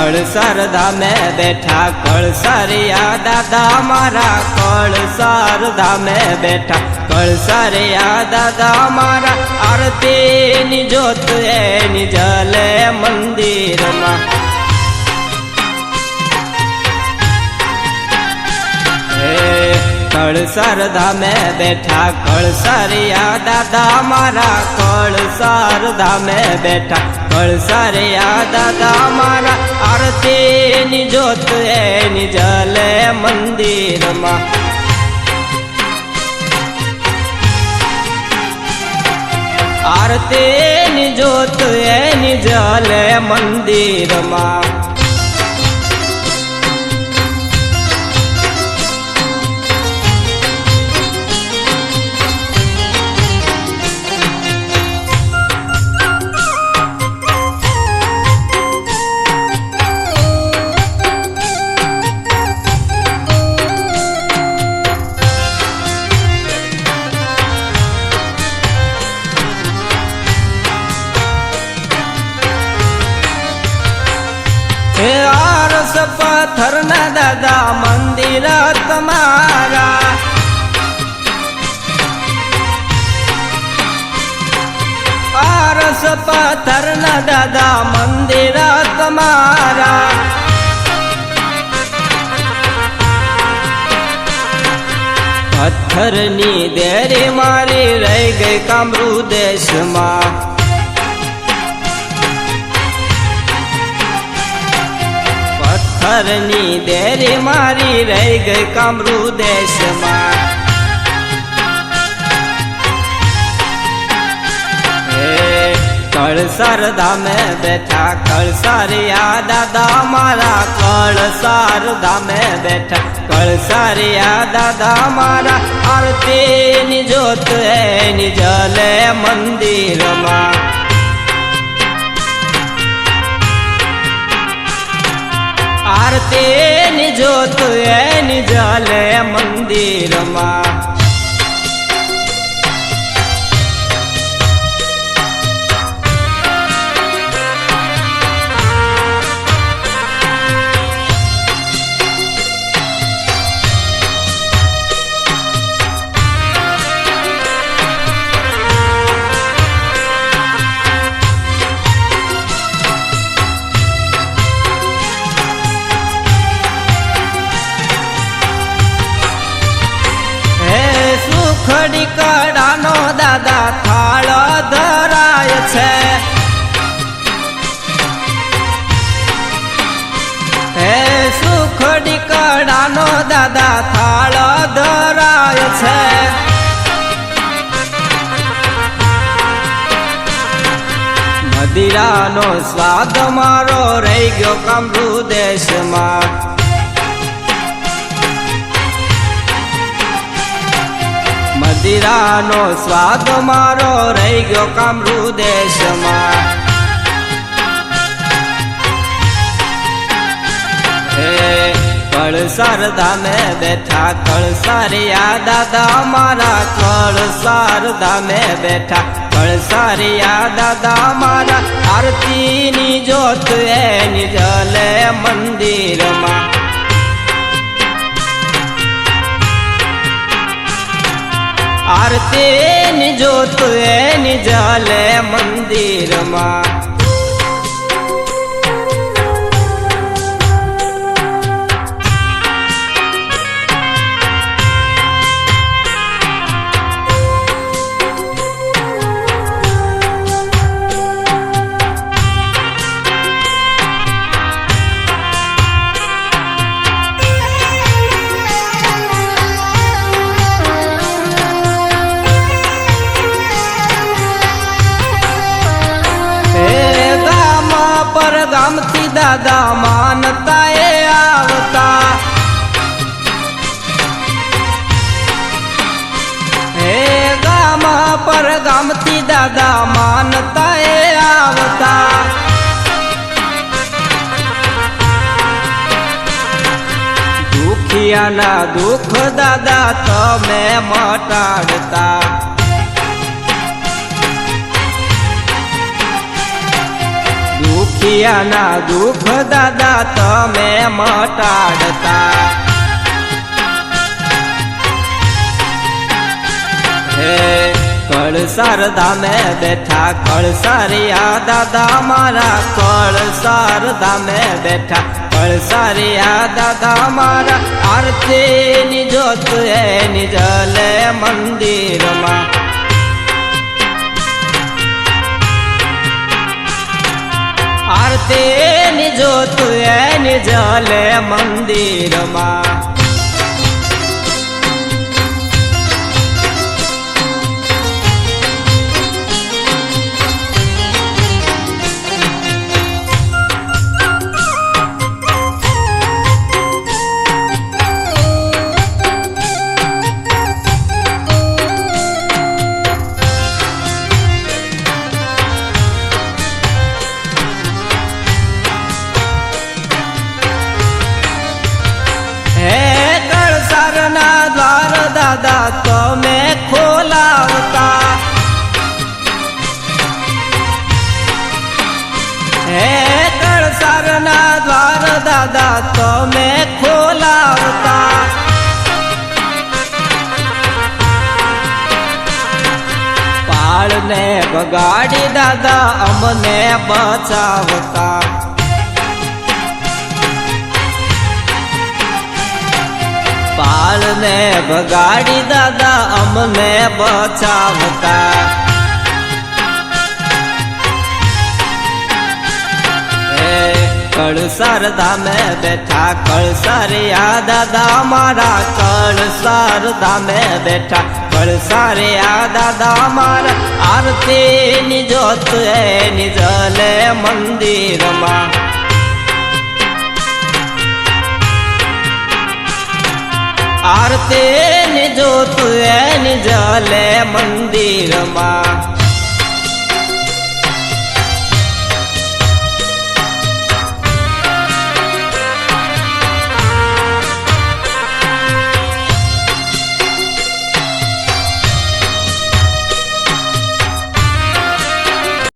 કળસર મેં બેઠા, કળસરિયા દાદા મારા કળસર મેં બેઠા, કળસરિયા દાદા મારા, આરતીની જોત એની જલે મંદિરમાં. કળસર ધામે બેઠા, કળસરિયા દાદા મારા કળસર ધામે બેઠા, કળસરિયા દાદા મારા આરતીની જોત એની જલે મંદિરમાં. આરતીની જોત એની જલે મંદિરમાં. પથ્થરના દાદા મંદિર તમારા. પથ્થર પથ્થરના દાદા મંદિર તમારા. પથ્થરની દેરી મારી રહી ગઈ કામરૂ દેશમાં પથ્થરની દેરી મારી રહી ગઈ કામરૂ દેશમાં. કળસર ધામે બેઠા કળસરિયા દાદા મારા, કળસર ધામે બેઠા કળસરિયા દાદા મારા, આરતીની જોત એની જલે મંદિરમાં. આરતીની જોત એની જલે મંદિરમાં. કડાનો દાદા થાળ ધરાય છે. મદિરાનો સ્વાદ મારો રહી ગયો કમરુ દેશમાં. મદિરાનો સ્વાદ મારો રહી ગયો કામરૂ દેશમાં. કળસર ધામે બેઠા કળસરિયા દાદા, મારા કળસર ધામે બેઠા. કળસરિયા દાદા, મારા આરતીની જોત એની જલે મંદિરમાં. આરતીની જોત એની જલે મંદિરમાં. દાદા માનતા એ આવતા. હે ગામ પર ગામથી દાદા માનતા એ આવતા. દુખિયાના દુઃખ દાદા તમે મટાડતા. દુખિયાના દુઃખ દાદા તમે મટાડતા. હે કળસાર ધામે બેઠા, કળસારિયા દાદા મારા કળસાર ધામે બેઠા, કળસારિયા દાદા મારા આરતી ની જોત એની જલે મંદિરમાં. આરતી ની જોત એની જલે મંદિરમાં. હે કળસારના દ્વાર, દાદા, તમે ખોલાવતા. પાળને બગાડી દાદા, અમને બચાવતા. પાળને બગાડી દાદા, અમને બચાવતા. કળસાર ધામે બેઠા કળસારિયા દાદા મારા કળસાર ધામે બેઠા કળસારિયા દાદા મારા આરતીની જોત એની જલે મંદિરમાં આરતી ની જોત એની જલે મંદિરમાં